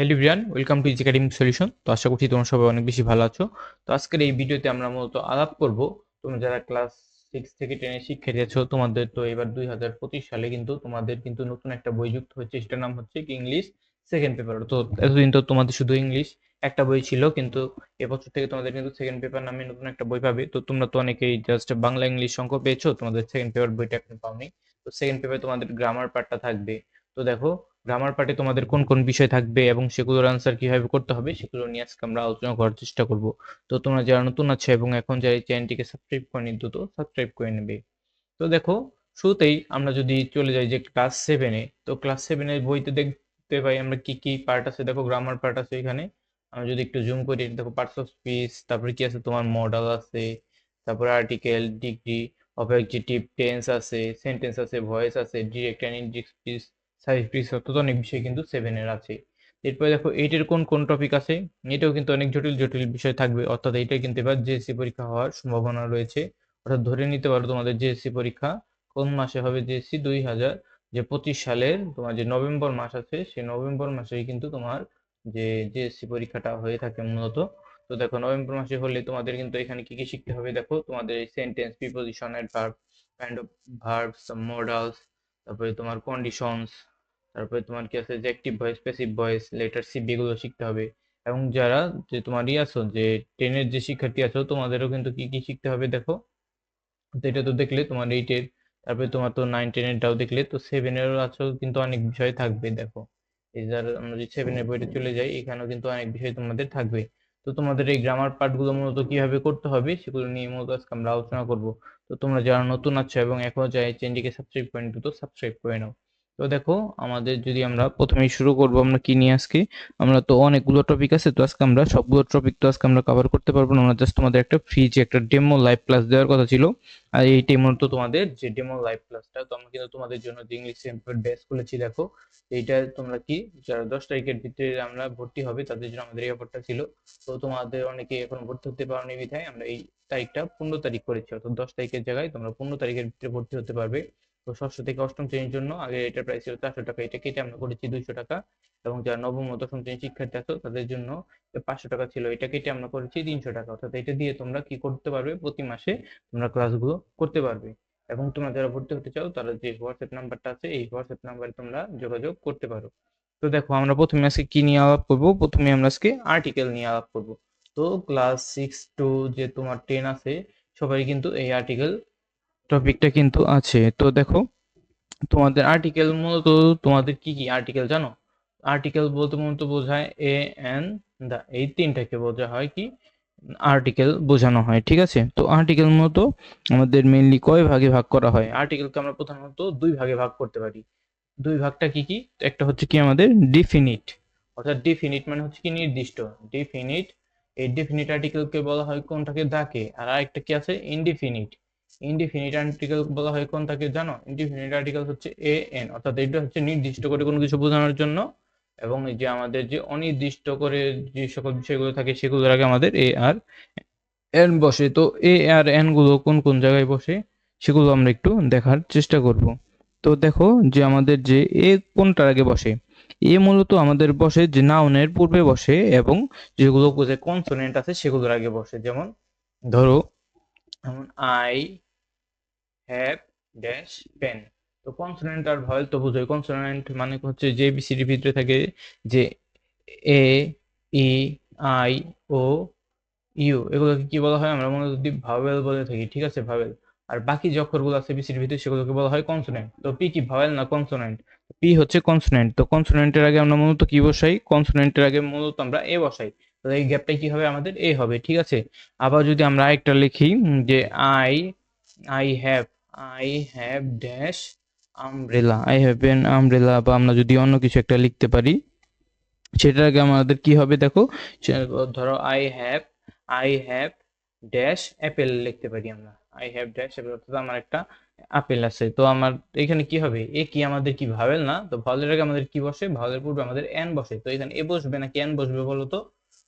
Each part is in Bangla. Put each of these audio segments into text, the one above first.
Hello Brian welcome to easy academic solution তো আশা করছি তোমরা সবাই অনেক বেশি ভালো আছো। তো আজকের এই ভিডিওতে আমরা মূলত আলাপ করব। তোমরা যারা ক্লাস সিক্স থেকে টেনের শিক্ষার্থী আছো তোমাদের তো এবার দুই হাজার পঁচিশ সালে কিন্তু তোমাদের কিন্তু নতুন একটা বই যুক্ত হচ্ছে সেটার নাম হচ্ছে কি ইংলিশ সেকেন্ড পেপার তো এতদিন তো তোমাদের শুধু ইংলিশ একটা বই ছিল, কিন্তু এবছর থেকে তোমাদের কিন্তু সেকেন্ড পেপার নামে নতুন একটা বই পাবে। তো তোমরা তো অনেকেই জাস্ট বাংলা ইংলিশ অঙ্ক পেয়েছ, তোমাদের সেকেন্ড পেপার বইটা এখন পাওনি। তো সেকেন্ড পেপারে তোমাদের গ্রামার পার্টটা থাকবে। তো দেখো গ্রামার পার্টে তোমাদের কোন কোন বিষয় থাকবে এবং সেগুলোর আনসার কীভাবে করতে হবে, সেগুলো নিয়ে আজকে আমরা আলোচনা করার চেষ্টা করব। তো তোমরা যারা নতুন আছো এবং এখন যারা এই চ্যানেলটিকে সাবস্ক্রাইব করেনি, দ্রুত সাবস্ক্রাইব করে নেবে। তো দেখো, শুরুতেই আমরা যদি চলে যাই যে ক্লাস সেভেনে তো ক্লাস সেভেনের বইতে দেখতে পাই আমরা কি কি পার্ট আছে। দেখো গ্রামার পার্ট আছে এখানে। আমরা যদি একটু জুম করি, দেখো পার্টস অফ স্পিচ তারপরে কি আছে? তোমার মডেল আছে, তারপরে আর্টিকেল ডিগ্রি অবজেক্টিভ টেন্স আছে সেন্টেন্স আছে ভয়েস আছে direct and indirect speech size অর্থাৎ অনেক বিষয় কিন্তু সেভেনের আছে। এরপরে দেখো এইটের কোন কোন টপিক আছে? এটাও কিন্তু অনেক জটিল জটিল বিষয় থাকবে। অর্থাৎ এইটা কিন্তু এবার জেএসসি পরীক্ষা হওয়ার সম্ভাবনা রয়েছে। অর্থাৎ ধরে নিতে পারো তোমাদের জেএসসি পরীক্ষা কোন মাসে হবে জেএসসি দুই হাজার যে পঁচিশ সালের তোমার যে নভেম্বর মাস আছে, সেই নভেম্বর মাসেই কিন্তু তোমার যে জেএসসি পরীক্ষাটা হয়ে থাকে মূলত। তো দেখো, নভেম্বর মাসে হলে তোমাদের কিন্তু এখানে কি কি শিখতে হবে? দেখো, তোমাদের এই sentence preposition adverb kind of verbs modals তারপরে তোমার কন্ডিশনস তারপরে তোমার কি আছে যে active voice passive voice letter CV এগুলো শিখতে হবে। এবং যারা যে তোমার ই আছো, যে টেনের যে শিক্ষার্থী আছো, তোমাদেরও কিন্তু কি কি শিখতে হবে দেখো। তো এটা তো দেখলে তোমার এইটের তারপরে তোমার তো নাইন টেনেরটাও দেখলে, তো সেভেনেরও আছো কিন্তু অনেক বিষয় থাকবে দেখো। এই যার আমরা যদি সেভেনের বইটা চলে যাই, এখানেও কিন্তু অনেক বিষয় তোমাদের থাকবে। তো তোমাদের এই গ্রামার পার্টগুলো মূলত কীভাবে করতে হবে, সেগুলো নিয়ে মূলত আজকে আমরা আলোচনা করব। তো তোমরা যারা নতুন আছো এবং এখনও যাই চ্যানেলটিকে সাবস্ক্রাইব করেন, দ্রুত সাবস্ক্রাইব করে নাও। তো দেখো, আমাদের যদি আমরা প্রথমেই শুরু করব আমরা কি নিয়ে আজকে? আমরা তো অনেকগুলো টপিক আছে, তো আজকে আমরা সবগুলো টপিক তো আজকে আমরা কভার করতে পারব না। আমরা জাস্ট তোমাদের একটা ফ্রি যে একটা ডেমো লাইভ ক্লাস দেওয়ার কথা ছিল, আর এই ডেমো তো তোমাদের যে ডেমো লাইভ ক্লাসটা তো আমরা কিন্তু তোমাদের জন্য যে ইংলিশ টেম্পার ব্যাচ খুলেছি, দেখো। এইটা তোমরা কি, যারা দশ তারিখের ভিতরে আমরা ভর্তি হবে, তাদের জন্য আমাদের এই অফারটা ছিল। তো তোমাদের অনেকে এখন ভর্তি হতে পারোনি বিধায় আমরা এই তারিখটা পনেরো তারিখ করেছি, অর্থাৎ দশ তারিখের জায়গায় তোমরা পনেরো তারিখের ভিতরে ভর্তি হতে পারবে। তো ষষ্ঠ থেকে অষ্টম শ্রেণির জন্য আগে এটার প্রাইস ছিল চারশো টাকা। এটা কেটে আমরা করেছি দুইশো টাকা এবং যারা নবম ও দশম শ্রেণির শিক্ষার্থী আছো, তাদের জন্য পাঁচশো টাকা ছিল। এটা কেটে আমরা করেছি তিনশো টাকা। অর্থাৎ এটা দিয়ে তোমরা কি করতে পারবে? প্রতি মাসে তোমরা ক্লাসগুলো করতে পারবে। এবং তোমরা যারা ভর্তি হতে চাও, তারা যে হোয়াটসঅ্যাপ নাম্বারটা আছে, এই হোয়াটসঅ্যাপ নাম্বারে তোমরা যোগাযোগ করতে পারো। তো দেখো, আমরা প্রথমে আজকে কি নিয়ে আলাপ করব? প্রথমে আমরা আজকে আর্টিকেল নিয়ে আলাপ করব। তো ক্লাস সিক্স টু যে তোমার টেন আছে, সবাই কিন্তু এই আর্টিকেল টপিকটা কিন্তু আছে। তো দেখো, তোমাদের আর্টিকেল মূলত তোমাদের কি কি আর্টিকেল জানো? আর্টিকেল বলতে মূলত বোঝায় এ এন দা এই তিনটাকে বোঝা হয় কি? আর্টিকেল বোঝানো হয়, ঠিক আছে? তো আর্টিকেল মূলত আমাদের মেইনলি কয় ভাগে ভাগ করা হয়? আর্টিকেলকে আমরা প্রধানত দুই ভাগে ভাগ করতে পারি। দুই ভাগটা কি কি? একটা হচ্ছে কি আমাদের ডিফিনিট অর্থাৎ ডিফিনিট মানে হচ্ছে কি নির্দিষ্ট? ডিফিনিট এই ডিফিনিট আর্টিকেলকে বলা হয় কোনটাকে? ডাকে আর আরেকটা কি আছে? ইনডিফিনিট ইনডিফিনিট আর্টিকেল বলা হয় কোনটাকে জানো? ইনডিফিনিট আর্টিকেল হচ্ছে এ এন অর্থাৎ এটা হচ্ছে নির্দিষ্ট করে কোনো কিছু বোঝানোর জন্য। এবং যে আমাদের যে অনির্দিষ্ট করে যে সকল বিষয়গুলো থাকে, সেগুলোর আগে আমাদের এ আর এন বসে। তো এ আর এনগুলো কোন কোন জায়গায় বসে, সেগুলো আমরা একটু দেখার চেষ্টা করব। তো দেখো যে আমাদের যে এ কোনটার আগে বসে। এ মূলত আমাদের বসে যে নাউনের পূর্বে বসে এবং যেগুলো যে কনসোনেন্ট আছে, সেগুলোর আগে বসে। যেমন ধরো যেমন আই হ্যাভ ড্যাশ পেন তো কনসোনেন্ট আর ভয়েল তো বুঝোই। কনসোনেন্ট মানে হচ্ছে যে বিসিডির ভিতরে থাকে যে এ ই আই ও ইউ এগুলোকে কি বলা হয়? আমরা মূলত ভাওয়েল বলে থাকি, ঠিক আছে ভাওয়েল আর বাকি যে অক্ষরগুলো আছে বিসির ভিতরে, সেগুলোকে বলা হয় কনসোনেন্ট তো পি কি ভাওয়েল না কনসোনেন্ট পি হচ্ছে কনসোনেন্ট তো কনসোনেন্টের আগে আমরা মূলত কি বসাই? কনসোনেন্টের আগে মূলত আমরা এ বসাই। তো এই গ্যাপটাই কি হবে আমাদের এ হবে, ঠিক আছে? আবার যদি আমরা আরেকটা লিখি যে I I have I have dash umbrella I have an umbrella বা আমরা যদি অন্য কিছু একটা লিখতে পারি সেটার আগে আমাদের কি হবে দেখো? ধরো I have I have dash apple লিখতে পারি আমরা। আই হ্যাভ ড্যাশ অ্যাপেল অর্থাৎ আমার একটা আপেল আছে। তো আমার এখানে কি হবে? এ কি আমাদের কি ভাবেল না? তো ভাওয়ালের আগে আমাদের কি বসে? ভাওয়ালের পূর্বে আমাদের এন বসে। তো এখানে এ বসবে নাকি এন বসবে বলো তো?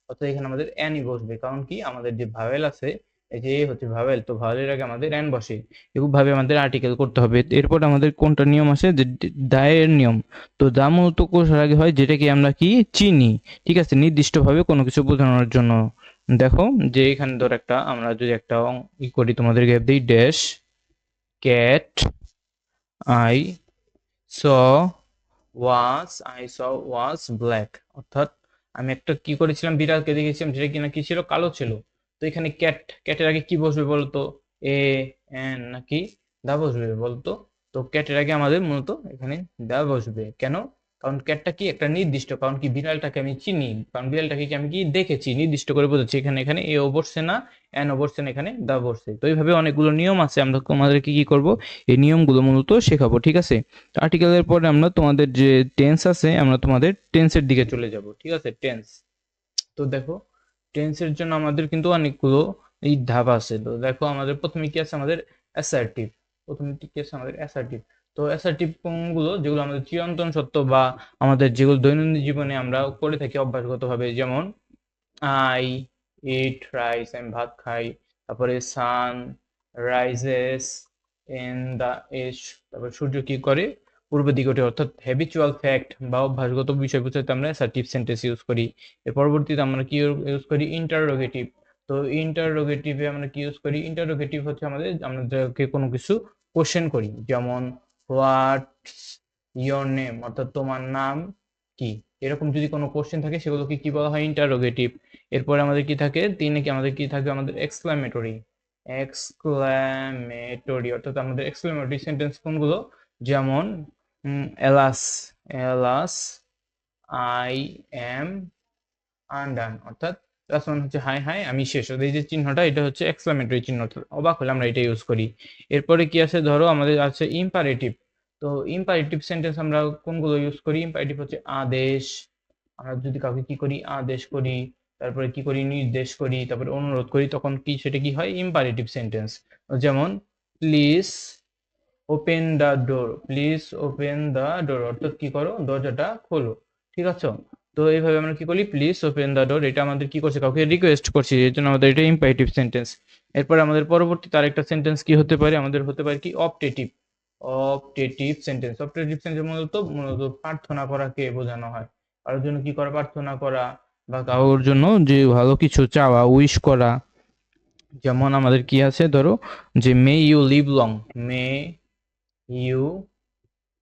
অর্থাৎ এখানে আমাদের এনই বসবে। কারণ কি? আমাদের যে ভাওয়েল আছে, এই যে হচ্ছে ভাওয়েল তো ভাওয়েলের আগে আমাদের এন বসে। এরকমভাবে আমাদের আর্টিকেল করতে হবে। এরপর আমাদের কোনটা নিয়ম আছে? যে দায়ের নিয়ম। তো দা মূলত কোষের আগে হয় যেটাকে আমরা কি? চিনি। ঠিক আছে? নির্দিষ্টভাবে কোনো কিছু বোঝানোর জন্য। দেখো, যে এখানে ধর একটা, আমরা যদি একটা ই করি তোমাদের গ্যাপ দিই? Dash cat I saw was I saw was black অর্থাৎ আমি একটা কি করেছিলাম, বিড়ালকে দেখেছিলাম যেটা কিনা কি ছিল, কালো ছিল। তো এখানে ক্যাট ক্যাটের আগে কি বসবে বলতো? এ এন নাকি দা বসবে বলতো। তো ক্যাটের আগে আমাদের মূলত এখানে দা বসবে। কেন? কারণ ক্যাটটা কি একটা নির্দিষ্ট, কারণ কি বিড়ালটাকে আমি চিনি, কারণ বিড়ালটাকে কি আমি কি দেখেছি, নির্দিষ্ট করে বোঝাচ্ছি, এখানে এখানে এ বসছে না এন না, এখানে দা বসছে তো এইভাবে অনেকগুলো নিয়ম আছে, আমরা তোমাদেরকে কি করব, এই নিয়মগুলো মূলত শেখাবো, ঠিক আছে? আর্টিকেলের পরে আমরা তোমাদের যে টেন্স আছে, আমরা তোমাদের টেন্সের দিকে চলে যাব, ঠিক আছে, টেন্স। তো দেখো, টেন্সের জন্য আমাদের কিন্তু অনেকগুলো এই ধাপ আছে। তো দেখো, আমাদের প্রথমে কি আছে, আমাদের অ্যাসার্টিভ প্রথমে কি আছে, আমাদের অ্যাসার্টিভ তো অ্যাসার্টিভগুলো যেগুলো আমাদের চিরন্তন সত্য বা আমাদের যেগুলো দৈনন্দিন জীবনে আমরা করে থাকি অভ্যাসগতভাবে, যেমন আই ইট রাইস আমি ভাত খাই, তারপরে sun rises in the east তারপর সূর্য কি করে পূর্ব দিকে ওঠে, অর্থাৎ হ্যাবিচুয়াল ফ্যাক্ট বা অভ্যাসগত বিষয় বোঝাতে আমরা অ্যাসার্টিভ সেন্টেন্স ইউজ করি। এর পরবর্তীতে আমরা কি ইউজ করি? ইন্টারোগেটিভ তো ইন্টারোগেটিভে আমরা কি ইউজ করি? ইন্টারোগেটিভ হচ্ছে আমাদের আমাদেরকে কোনো কিছু কোশ্চেন করি, যেমন হোয়াটস ইয়োর নেম অর্থাৎ তোমার নাম কি? এরকম যদি কোনো কোশ্চেন থাকে, সেগুলোকে কি বলা হয়? ইন্টারোগেটিভ এরপরে আমাদের কি থাকে? তিনে কি আমাদের কি থাকবে আমাদের এক্সক্লামেটরি এক্সক্লামেটরি অর্থাৎ আমাদের এক্সক্লামেটরি সেন্টেন্স কোনগুলো? যেমন alas alas, I am undone. অর্থাৎ প্লাস ওয়ান হচ্ছে হাই হাই আমি শেষ। অর্থাৎ এই যে চিহ্নটা, এটা হচ্ছে এক্সক্লামেটরি চিহ্ন। অবাক হলে আমরা এটা ইউজ করি। এরপরে কি আছে? ধরো আমাদের আছে ইম্পারেটিভ তো ইম্পারেটিভ সেন্টেন্স আমরা কোনগুলো ইউজ করি? ইম্পারেটিভ হচ্ছে আদেশ। আমরা যদি কাউকে কি করি? আদেশ করি। তারপরে কি করি? নির্দেশ করি। তারপরে অনুরোধ করি। তখন কি, সেটা কি হয়? ইম্পারেটিভ সেন্টেন্স যেমন please open the door please open the door অর্থাৎ কি করো? দরজাটা খোলো। ঠিক আছে? তো এইভাবে আমরা কি করি? প্লিজ ওপেন দ্য ডোর এটা আমাদের কি করছে? কাউকে রিকোয়েস্ট করছি। এর জন্য আমাদের এটা ইম্পারেটিভ সেন্টেন্স এরপর আমাদের পরবর্তী তার একটা সেন্টেন্স কি হতে পারে? আমাদের হতে পারে কি? Optative optative sentence optative sentence মূলত মূলত প্রার্থনা করাকে বোঝানো হয়। কারোর জন্য কি করা? প্রার্থনা করা বা কারোর জন্য যে ভালো কিছু চাওয়া উইশ করা, যেমন আমাদের কি আছে ধরো যে may you live long may you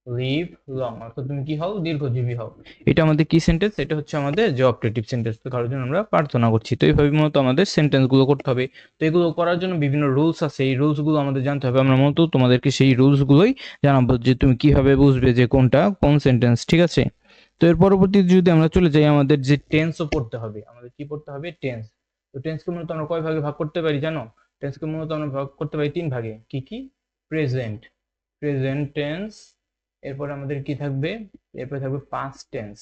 live long অর্থাৎ তুমি কি হও? দীর্ঘজীবী হও। এটা আমাদের কি সেন্টেন্স এটা হচ্ছে আমাদের যে অপটেটিভ সেন্টেন্স তো কারোর জন্য আমরা প্রার্থনা করছি। তো এইভাবে মূলত আমাদের সেন্টেন্সগুলো করতে হবে। তো এগুলো করার জন্য বিভিন্ন রুলস আছে। এই রুলসগুলো আমাদের জানতে হবে। আমরা মূলত তোমাদেরকে সেই রুলস গুলোই জানাব যে তুমি কীভাবে বুঝবে যে কোনটা, কোন সেন্টেন্স ঠিক আছে? তো এর পরবর্তীতে যদি আমরা চলে যাই, আমাদের যে টেন্সও পড়তে হবে। আমাদের কি পড়তে হবে? টেন্স তো টেন্সকে মূলত আমরা কয় ভাগে ভাগ করতে পারি জানো? টেন্সকে মূলত আমরা ভাগ করতে পারি তিন ভাগে। কি কি? প্রেজেন্ট প্রেজেন্ট টেন্স এরপর আমাদের কি থাকবে? এরপর থাকবে পাস্ট টেন্স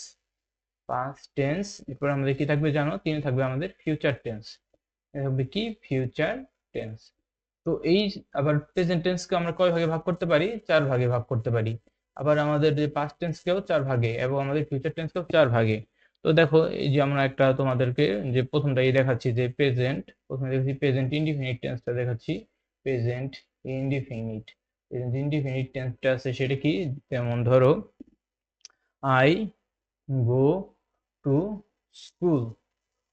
পাস্ট টেন্স এরপর আমাদের কি থাকবে জানো? তিনে থাকবে আমাদের ফিউচার টেন্স থাকবে কি? ফিউচার টেন্স তো এই আবার প্রেজেন্ট টেন্সকে আমরা কয় ভাগে ভাগ করতে পারি? চার ভাগে ভাগ করতে পারি। আবার আমাদের যে পাস্ট টেন্সকেও চার ভাগে এবং আমাদের ফিউচার টেন্সকেও চার ভাগে। তো দেখো, এই যে আমরা একটা তোমাদেরকে যে প্রথমটা এই দেখাচ্ছি যে প্রেজেন্ট প্রথমে দেখাচ্ছি প্রেজেন্ট ইনডিফিনিট টেন্সটা দেখাচ্ছি। প্রেজেন্ট ইনডিফিনিট ইনডিফিনিট টেন্সটা আছে, সেটা কি? যেমন ধরো আই গো টু স্কুল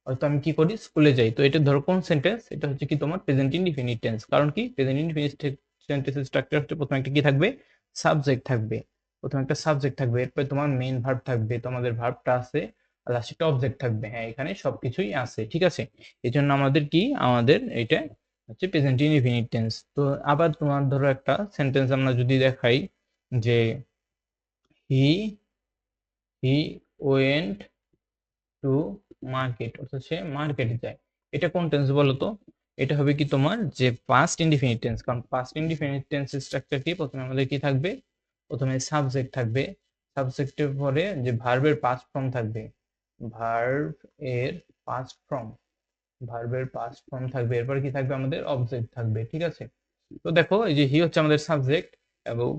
অর্থাৎ আমি কি করি? স্কুলে যাই। তো এটা ধরো কোন সেন্টেন্স এটা হচ্ছে কি তোমার প্রেজেন্ট ইনডিফিনিট টেন্স কারণ কি? প্রেজেন্ট ইনডিফিনিট সেন্টেন্সের স্ট্রাকচার হচ্ছে প্রথমে একটা কি থাকবে? সাবজেক্ট থাকবে। প্রথমে একটা সাবজেক্ট থাকবে। এরপরে তোমার মেইন ভার্ব থাকবে, তোমাদের ভার্বটা আছে, আর লাস্টে একটা অবজেক্ট থাকবে। হ্যাঁ এখানে সবকিছুই আছে, ঠিক আছে? এই জন্য আমাদের কি? আমাদের এটা হচ্ছে প্রেজেন্ট ইনডিফিনিট টেন্স তো আবার তোমার ধরো একটা সেন্টেন্স আমরা যদি দেখাই যে he he went to market অর্থাৎ সে মার্কেটে যায়। এটা কোন টেন্স বলো তো এটা হবে কি তোমার যে পাস্ট ইনডিফিনিট টেন্স কারণ পাস্ট ইনডিফিনিট টেন্সের স্ট্রাকচার কি? প্রথমে আমাদের কি থাকবে? প্রথমে সাবজেক্ট থাকবে। সাবজেক্টের পরে যে ভার্বের পাস্ট ফর্ম থাকবে। ভার্ব এর পাস্ট ফর্ম ভার্বের পাস্ট ফর্ম থাকবে, এরপর কি থাকবে? আমাদের অবজেক্ট থাকবে, ঠিক আছে? তো দেখো, এই যে হি হচ্ছে আমাদের সাবজেক্ট এবং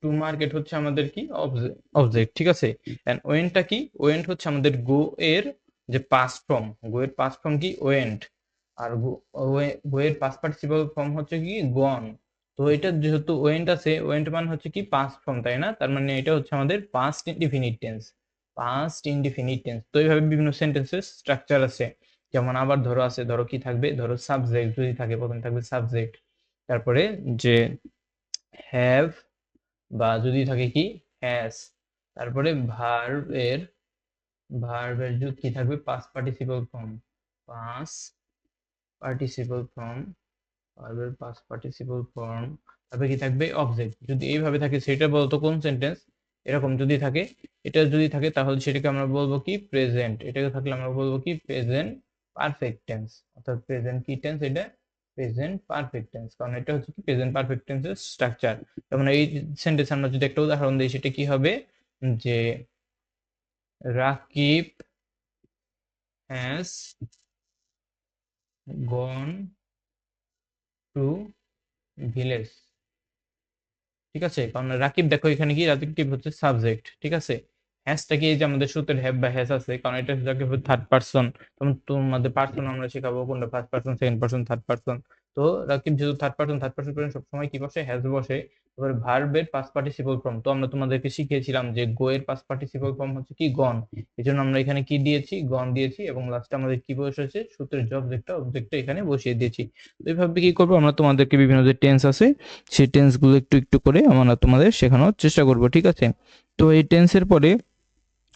টু মার্কেট হচ্ছে আমাদের কি? অবজেক্ট ঠিক আছে? এন্ড ওয়েন্টটা কি? ওয়েন্ট হচ্ছে আমাদের গো এর যে পাস্ট ফর্ম গো এর পাস্ট ফর্ম কি? ওয়েন্ট আর গো এর পাস্ট পার্টিসিপল ফর্ম হচ্ছে কি? গন তো এটা যেহেতু ওয়েন্ট আছে ওয়েন্ট মানে হচ্ছে কি? পাস্ট ফর্ম তাই না? তার মানে এটা হচ্ছে আমাদের past indefinite tense past indefinite tense তো এইভাবে বিভিন্ন সেন্টেন্সের স্ট্রাকচার আছে। যেমন আবার ধরো আছে, ধরো কি থাকবে? ধরো সাবজেক্ট যদি থাকে, প্রথমে থাকবে সাবজেক্ট তারপরে যে হ্যাভ বা যদি থাকে কি? হ্যাজ তারপরে ভার্ব এর ভার্বের যদি কি থাকবে? Past participle form past participle form ভার্বের পাস্ট পার্টিসিপাল ফর্ম তারপরে কি থাকবে? অবজেক্ট যদি এইভাবে থাকে, সেটা বলতো কোন সেন্টেন্স এরকম যদি থাকে, এটা যদি থাকে, তাহলে সেটাকে আমরা বলব কি? প্রেজেন্ট এটাকে থাকলে আমরা বলব কি? প্রেজেন্ট পারফেক্ট টেন্স অর্থাৎ প্রেজেন্ট কি টেন্স এটা প্রেজেন্ট পারফেক্ট টেন্স কারণ এটা হচ্ছে কি প্রেজেন্ট পারফেক্ট টেন্সের স্ট্রাকচার যেমন এই সেন্টেন্স আমরা যদি একটা উদাহরণ দিই, সেটা কি হবে? যে Rakib has gone to village ঠিক আছে? কারণ রাকিব, দেখো এখানে কি, রাকিব হচ্ছে সাবজেক্ট ঠিক আছে? হ্যাশটা কি যে আমাদের সূত্রের হ্যাভ বা হ্যাশ আছে, কারণ এটা রাকিব থার্ড পার্সন তোমাদের পার্সন আমরা শেখাবো কোনটা first person second person third person তো রাকিব যেহেতু থার্ড পার্সন থার্ড পার্সন সবসময় কি বসে? হ্যাজ বসে। তারপরে ভার্বের পাস্ট পার্টিসিপল ফর্ম তো আমরা তোমাদেরকে শিখিয়েছিলাম যে গো এর পাস্ট পার্টিসিপল ফর্ম হচ্ছে কি? গন এই জন্য আমরা এখানে কি দিয়েছি? গন দিয়েছি এবং লাস্টে আমাদের কি বসেছে সূত্রের যে অবজেক্টটা অবজেক্টটা এখানে বসিয়ে দিয়েছি। তো এইভাবে কি করব? আমরা তোমাদেরকে বিভিন্ন যে টেন্স আছে, সেই টেন্সগুলো একটু একটু করে আমরা তোমাদের শেখানোর চেষ্টা করব, ঠিক আছে? তো এই টেন্সের পরে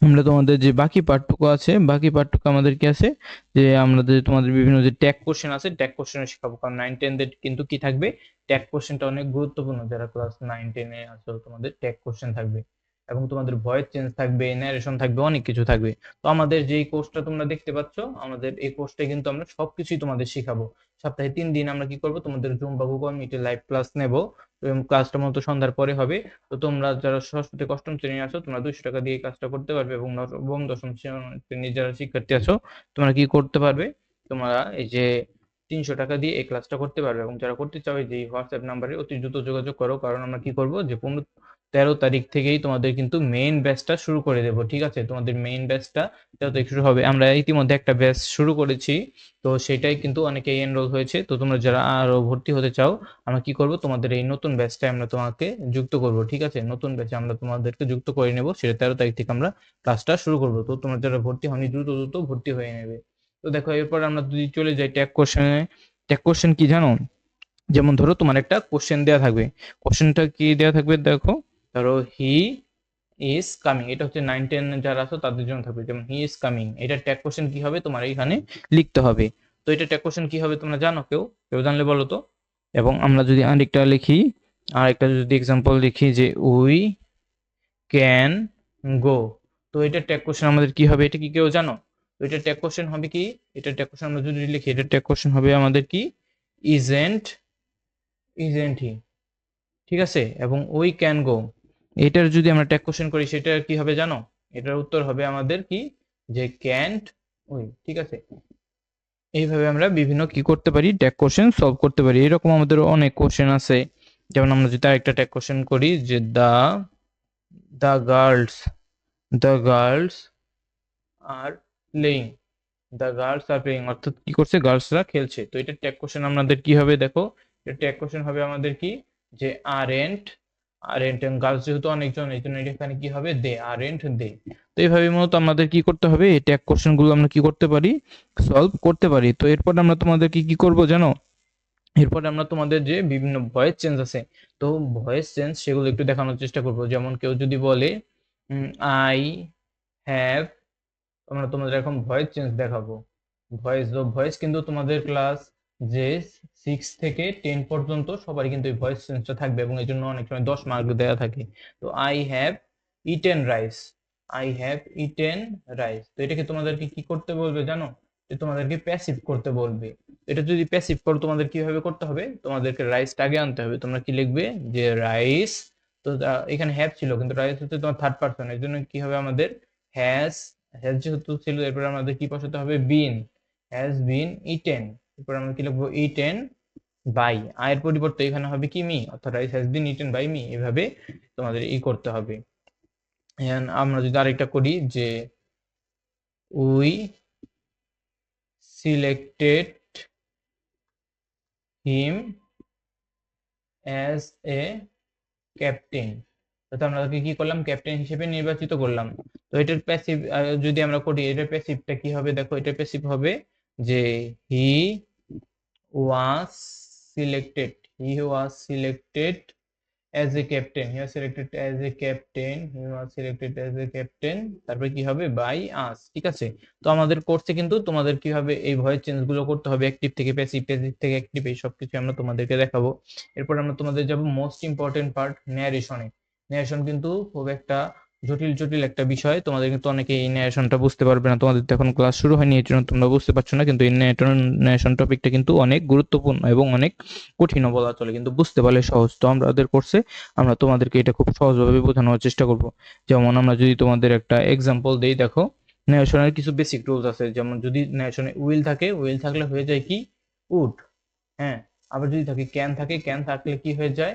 আমরা তোমাদের যে বাকি পার্টটুকু আছে, বাকি পার্টটুকু আমাদের কি আছে? যে আমাদের তোমাদের বিভিন্ন যে ট্যাগ কোশ্চেন আছে ট্যাগ কোশ্চেন শেখাবো। কারণ নাইন টেনদের কিন্তু কি থাকবে? ট্যাগ কোশ্চেনটা অনেক গুরুত্বপূর্ণ। যারা ক্লাস নাইন টেনে আছো, তোমাদের ট্যাগ কোশ্চেন থাকবে। এবং তোমাদের ভয়েস চেঞ্জ থাকবে ন্যারেশন থাকবে, অনেক কিছু থাকবে। তো আমাদের যে কোর্সটা তোমরা দেখতে পাচ্ছ, আমাদের এই কোর্সটা কিন্তু আমরা সবকিছুই তোমাদের শেখাবো। সপ্তাহে তিন দিন আমরা কি করব? তোমাদের জুম বা গুগল মিটে লাইভ ক্লাস নেব। এবং মূলত সন্ধ্যার পরে হবে। তো তোমরা যারা সরস্বতী অষ্টম শ্রেণি আছো, তোমরা দুইশো টাকা দিয়ে কাজটা করতে পারবে এবং নবম দশম শ্রেণির যারা শিক্ষার্থী আছো, তোমরা কি করতে পারবে? তোমরা এই যে তিনশো টাকা দিয়ে এই ক্লাসটা করতে পারবে এবং যারা করতে চাও যে হোয়াটসঅ্যাপ নাম্বারে অতি দ্রুত যোগাযোগ করো। কারণ আমরা কি করব? যে পনেরো তেরো তারিখ থেকেই তোমাদের কিন্তু মেইন ব্যাচটা শুরু করে দেবো, ঠিক আছে? তোমাদের মেইন ব্যাচটা তেরো তারিখ শুরু হবে। আমরা ইতিমধ্যে একটা ব্যাচ শুরু করেছি, তো সেটাই কিন্তু অনেকেই এনরোল হয়েছে। তো তোমরা যারা আরও ভর্তি হতে চাও, আমরা কি করব? তোমাদের এই নতুন ব্যাচটা আমরা তোমাকে যুক্ত করব, ঠিক আছে? নতুন ব্যাচে আমরা তোমাদেরকে যুক্ত করে নেব, সেটা তেরো তারিখ থেকে আমরা ক্লাসটা শুরু করব। তো তোমরা যারা ভর্তি হয়নি, দ্রুত দ্রুত ভর্তি হয়ে নেবে। তো দেখো, এরপর আমরা যদি চলে যাই ট্যাগ কোশ্চেনে ট্যাগ কোশ্চেন কি জানো? যেমন ধরো তোমার একটা কোশ্চেন দেওয়া থাকবে। কোশ্চেনটা কি দেওয়া থাকবে? দেখো ধরো হি ইজ কামিং এটা হচ্ছে নাইন টেন যারা আছো তাদের জন্য থাকবে, যেমন হি ইজ কামিং এটা ট্যাগ কোশ্চেন কি হবে তোমার এখানে লিখতে হবে। তো এটা ট্যাগ কোশ্চেন কি হবে তোমরা জানো কেউ? কেউ জানলে বলো তো? এবং আমরা যদি আরেকটা লিখি, আরেকটা যদি এক্সাম্পল লিখি যে উই ক্যান গো তো এটা ট্যাগ কোশ্চেন আমাদের কি হবে, এটা কি কেউ জানো? তো এটা ট্যাগ কোশ্চেন হবে কি? এটা ট্যাগ কোশ্চেন আমরা যদি লিখি, এটা ট্যাগ কোশ্চেন হবে আমাদের কি? ইজেন্ট ইজেন্ট হি ঠিক আছে? এবং উই ক্যান গো এটার যদি আমরা ট্যাগ কোশ্চেন করি, সেটা কি হবে জানো? এটার উত্তর হবে আমাদের কি? যে ক্যান্ট ওই, ঠিক আছে? এইভাবে আমরা বিভিন্ন কি করতে পারি? ট্যাগ কোশ্চেন সলভ করতে পারি। এরকম আমাদের অনেক কোশ্চেন আছে। যেমন আমরা যদি আরেকটা ট্যাগ কোশ্চেন করি, যে the the girls the girls are playing the girls are playing অর্থাৎ কি করছে? গার্লসরা খেলছে। তো এটা ট্যাগ কোশ্চেন আমাদের কি হবে? দেখো, এটা ট্যাগ কোশ্চেন হবে আমাদের কি? যে aren't aren't girls যেহেতু অনেকজন, এই জন্য এখানে কি হবে? They, aren't they. তো এইভাবে মূলত আমাদের কি করতে হবে? এই ট্যাগ কোশ্চেনগুলো আমরা কি করতে পারি? সলভ করতে পারি। তো এরপর আমরা তোমাদের কি কি করব জানো? এরপর আমরা তোমাদের যে বিভিন্ন ভয়েস চেঞ্জ আছে, তো ভয়েস চেঞ্জ সেগুলো একটু দেখানোর চেষ্টা করব। যেমন কেউ যদি বলে আই হ্যাভ আমরা তোমাদের এখন ভয়েস চেঞ্জ দেখাবো। ভয়েস ভয়েস কিন্তু তোমাদের ক্লাস যে সিক্স থেকে টেন পর্যন্ত সবারই কিন্তু এই ভয়েস চেঞ্জটা থাকবে এবং এই জন্য অনেক সময় দশ মার্ক দেওয়া থাকে। তো I have eaten rice I have eaten rice তো এটাকে তোমাদেরকে কি করতে বলবে জানো? যে তোমাদেরকে প্যাসিভ করতে বলবে। এটা যদি প্যাসিভ করো, তোমাদের কীভাবে করতে হবে? তোমাদেরকে রাইসটা আগে আনতে হবে। তোমরা কি লিখবে? যে রাইস তো এখানে হ্যাভ ছিল, কিন্তু রাইস হচ্ছে তোমার থার্ড পার্সন এর জন্য কি হবে আমাদের? হ্যাজ হ্যাজ যেহেতু ছিল, এরপরে আমাদের কি বসাতে হবে? বিন হ্যাজ বিন ইটেন এরপর আমরা কি লিখব? ইটেন বাই আয়ের পরিবর্তে এখানে হবে কি মি অর্থাৎ rice has been eaten by me এভাবে তোমাদের ই করতে হবে। আমরা যদি আরেকটা করি যে we selected him as a captain তো আমরা তাকে কি করলাম? ক্যাপ্টেন হিসেবে নির্বাচিত করলাম। তো এটার প্যাসিভ যদি আমরা করি, এটার প্যাসিভটা কি হবে? দেখো, এটার প্যাসিভ হবে যে he was selected he was selected as a captain he was selected as a captain he was selected as a captain তারপরে কি হবে? বাই আস ঠিক আছে? তো আমাদের কোর্সে কিন্তু তোমাদের কীভাবে এই ভয়েস চেঞ্জগুলো করতে হবে অ্যাক্টিভ থেকে প্যাসিভ প্যাসিভ থেকে অ্যাক্টিভ এই সব কিছু আমরা তোমাদেরকে দেখাবো। এরপর আমরা তোমাদের যাব মোস্ট ইম্পর্টেন্ট পার্ট ন্যারেশনে ন্যারেশন কিন্তু খুব একটা জটিল জটিল একটা বিষয়। তোমাদের কিন্তু অনেকে এই ন্যারেশনটা বুঝতে পারবে না। তোমাদের তো এখন ক্লাস শুরু হয়নি এর জন্য তোমরা বুঝতে পারছ না। কিন্তু এই ন্যারেশন টপিকটা কিন্তু অনেক গুরুত্বপূর্ণ এবং অনেক কঠিনও বলা চলে। কিন্তু বুঝতে পারলে সহজ। তো আমাদের কোর্সে আমরা তোমাদেরকে এটা খুব সহজভাবে বোঝানোর চেষ্টা করব। যেমন আমরা যদি তোমাদের একটা এক্সাম্পল দেই, দেখো ন্যারেশনের কিছু বেসিক রুলস আছে। যেমন যদি ন্যারেশনে উইল থাকে উইল থাকলে হয়ে যায় কি? উড হ্যাঁ? আবার যদি থাকে ক্যান থাকে ক্যান থাকলে কি হয়ে যায়?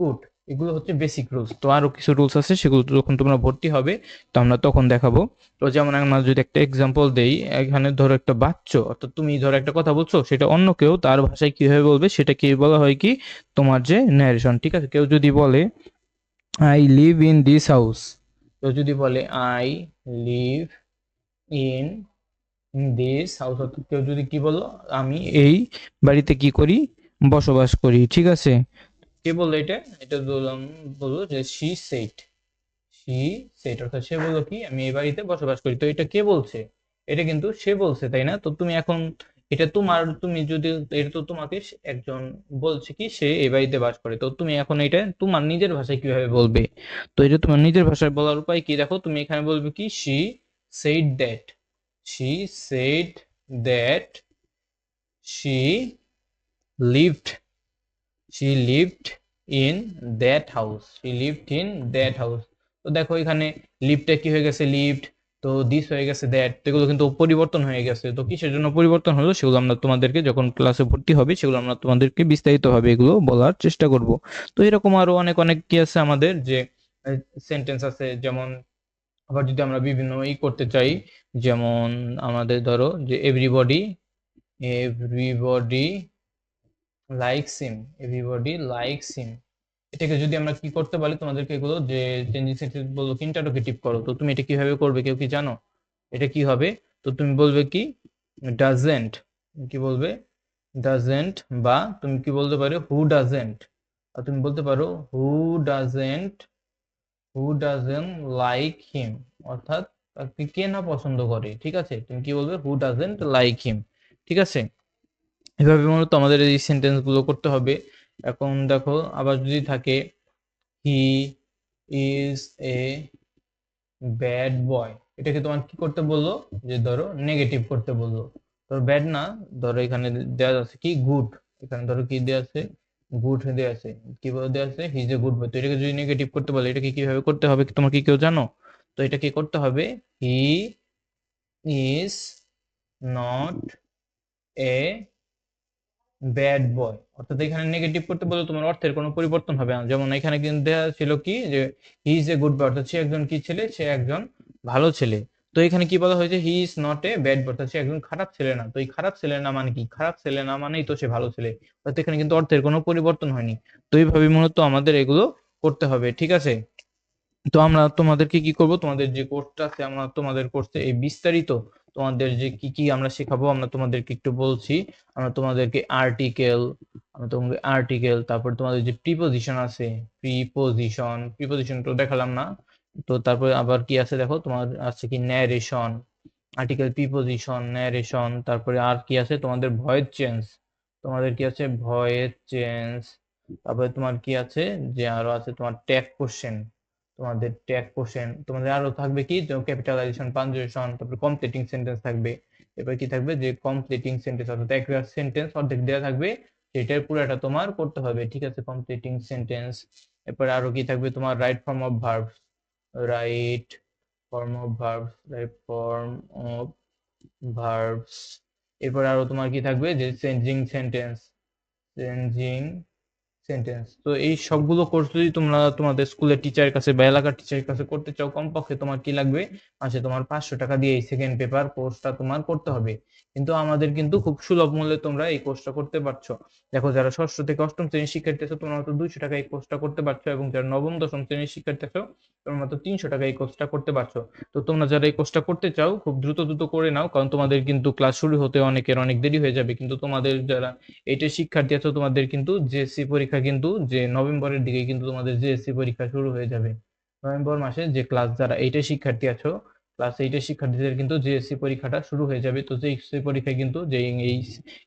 কুড এগুলো হচ্ছে বেসিক রুলস তো আরও কিছু রুলস আছে, সেগুলো যখন তোমরা ভর্তি হবে, তো আমরা তখন দেখাবো। তো যেমন আমরা যদি একটা এক্সাম্পল দেই, এখানে ধরো একটা বাচ্চা, অর্থাৎ তুমি ধরো একটা কথা বলছো, সেটা অন্য কেউ তার ভাষায় কীভাবে বলবে, সেটা কি বলা হয় কি? তোমার যে ন্যারেশন ঠিক আছে? কেউ যদি বলে I live in this house কেউ যদি বলে I live in this house কেউ যদি কি বলো আমি এই বাড়িতে কি করি? বসবাস করি। ঠিক আছে? কে বলল এটা? এটা বললাম, বলল যে শি সেট শি সেট অর্থাৎ সে বলল কি, আমি এই বাড়িতে বসবাস করি। তো এটা কে বলছে? এটা কিন্তু সে বলছে, তাই না? তো তুমি এখন, এটা তোমার, তুমি যদি, এটা তো তোমাকে একজন বলছে কি, সে এই বাড়িতে বাস করে। তো তুমি এখন এটা তোমার নিজের ভাষায় কীভাবে বলবে? তো এটা তোমার নিজের ভাষায় বলার উপায় কি? দেখো, তুমি এখানে বলবে কি she said that she said that she lived she lived in that house. She lived in that house. তো দেখো এখানে লিভটা কি হয়ে গেছে? লিভড তো দিস হয়ে গেছে দ্যাট তো এগুলো কিন্তু পরিবর্তন হয়ে গেছে। তো কিসের জন্য পরিবর্তন হলো? সেগুলো আমরা তোমাদেরকে যখন ক্লাসে ভর্তি হবে, সেগুলো আমরা তোমাদেরকে বিস্তারিত ভাবে এগুলো বলার চেষ্টা করব। তো এরকম আরও অনেক অনেক কি আছে আমাদের যে সেন্টেন্স আছে। যেমন আবার যদি আমরা বিভিন্ন ই করতে চাই, যেমন আমাদের ধরো যে everybody everybody likes him everybody likes him এটাকে যদি আমরা কি করতে পারি, তোমাদেরকে এগুলো যে চেঞ্জিং সেন্টেন্স বলল কি ইন্টারোগেটিভ করো, তো তুমি এটা কীভাবে করবে কেউ কি জানো? এটা কি হবে? তো তুমি বলবে কি ডাজেন্ট কি বলবে? ডাজেন্ট বা তুমি কি বলতে পারো হু ডাজেন্ট আর তুমি বলতে পারো who doesn't who doesn't like him অর্থাৎ কে না পছন্দ করে, ঠিক আছে? তুমি কি বলবে হু ডাজেন্ট লাইক হিম ঠিক আছে? এভাবে মূলত আমাদের এই সেন্টেন্সগুলো করতে হবে। এখন দেখো, আবার যদি থাকে হি ইজ এ ব্যাড বয় এটাকে তোমার কি করতে বলল? যে ধরো নেগেটিভ করতে বলল। ধরো ব্যাড না, ধরো এখানে দেওয়া আছে কি? গুড এখানে ধরো কি দেওয়া আছে? গুড দেওয়া আছে। কি দেওয়া আছে? He is a good boy তো এটাকে যদি নেগেটিভ করতে বলে, এটাকে কীভাবে করতে হবে? তোমার কি কেউ জানো? তো এটা কি করতে হবে? He is not a bad boy অর্থাৎ এখানে নেগেটিভ করতে বলে তোমার অর্থের কোনো পরিবর্তন হবে না। যেমন এখানে কিন্তু দেওয়া ছিল কি? যে he is a good boy অর্থাৎ সে একজন কি ছেলে? সে একজন ভালো ছেলে। তো এখানে কি বলা হয়েছে? He is not a bad boy অর্থাৎ সে একজন খারাপ ছেলে না। তো এই খারাপ ছেলে না মানে কি? খারাপ ছেলে না মানেই তো সে ভালো ছেলে। অর্থাৎ এখানে কিন্তু অর্থের কোনো পরিবর্তন হয়নি। তো এইভাবে মূলত আমাদের এগুলো করতে হবে, ঠিক আছে? তো আমরা তোমাদেরকে কি করব? তোমাদের যে কোর্সটা আছে, আমরা তোমাদের কোর্সে এই বিস্তারিত তোমাদের যে কি কি আমরা শেখাবো, আমরা তোমাদেরকে একটু বলছি। আমরা তোমাদেরকে আর্টিকেল আমরা তোমাদের আর্টিকেল তারপর তোমাদের যে প্রিপোজিশন আছে প্রিপোজিশন প্রিপোজিশন তো দেখালাম না। তো তারপর আবার কি আছে দেখো, তোমার আছে কি ন্যারেশন আর্টিকেল প্রিপোজিশন ন্যারেশন তারপরে আর কি আছে? তোমাদের ভয়েস চেঞ্জ তোমাদের কি আছে? ভয়েস চেঞ্জ তারপরে তোমার কি আছে? যে আরও আছে তোমার ট্যাগ কোশ্চেন তোমাদের ট্যাগ কোশ্চেন তোমাদের আরও থাকবে কি? ক্যাপিটালাইজেশন পাঞ্চুয়েশন তারপরে কমপ্লিটিং সেন্টেন্স থাকবে। এবার কি থাকবে? যে কমপ্লিটিং সেন্টেন্স অর্থাৎ একটা সেন্টেন্স অর্ধেক দেওয়া থাকবে, সেটার পুরোটা তোমার করতে হবে। ঠিক আছে? কমপ্লিটিং সেন্টেন্স এরপরে আরও কি থাকবে? তোমার right form of verbs right form of verbs right form of verbs এরপর আরও তোমার কি থাকবে? যে চেঞ্জিং সেন্টেন্স চেঞ্জিং সেন্টেন্স তো এই সবগুলো কোর্স যদি তোমরা তোমাদের স্কুলের টিচারের কাছে বা এলাকার টিচারের কাছে করতে চাও, কমপক্ষে তোমার কি লাগবে? মাসে তোমার পাঁচশো টাকা দিয়ে এই সেকেন্ড পেপার কোর্সটা তোমার করতে হবে। কিন্তু আমাদের কিন্তু খুব সুলভ মূল্যে তোমরা এই কোর্সটা করতে পারছ। দেখো, যারা ষষ্ঠ থেকে অষ্টম শ্রেণির শিক্ষার্থী আছো, তোমরা মাত্র দুইশো টাকা এই কোর্সটা করতে পারছ এবং যারা নবম, দশম শ্রেণির শিক্ষার্থী আছো, তোমরা মাত্র তিনশো টাকা এই কোর্সটা করতে পারছ। তো তোমরা যারা এই কোর্সটা করতে চাও, খুব দ্রুত দ্রুত করে নাও, কারণ তোমাদের কিন্তু ক্লাস শুরু হতে অনেকের অনেক দেরি হয়ে যাবে। কিন্তু তোমাদের যারা এইটার শিক্ষার্থী আছো, তোমাদের কিন্তু জেএসসি পরীক্ষা কিন্তু যে নভেম্বরের দিকে কিন্তু তোমাদের জেএসসি পরীক্ষা শুরু হয়ে যাবে। নভেম্বর মাসে যে ক্লাস যারা এইটার শিক্ষার্থী আছো ক্লাস এইটের শিক্ষার্থীদের কিন্তু জেএসসি পরীক্ষাটা শুরু হয়ে যাবে। তো জেএসসি পরীক্ষায় কিন্তু যে এই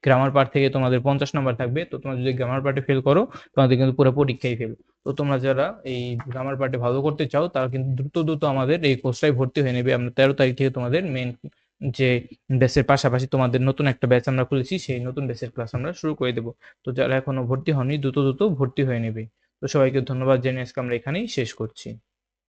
গ্রামার পার্ট থেকে তোমাদের পঞ্চাশ নাম্বার থাকবে, তো তোমরা যদি গ্রামার পার্টে ফেল করো, তোমাদের কিন্তু পুরো পরীক্ষায় ফেল তো তোমরা যারা এই গ্রামার পার্টে ভালো করতে চাও, তারা কিন্তু দ্রুত দ্রুত আমাদের এই কোর্সটায় ভর্তি হয়ে নেবে। আমরা তেরো তারিখ থেকে তোমাদের মেন যে ব্যাচের পাশাপাশি তোমাদের নতুন একটা ব্যাচ আমরা খুলেছি, সেই নতুন ব্যাচের ক্লাস আমরা শুরু করে দেবো। তো যারা এখনও ভর্তি হয়নি দ্রুত দ্রুত ভর্তি হয়ে নেবে। তো সবাইকে ধন্যবাদ। জেনে আজকে আমরা এখানেই শেষ করছি।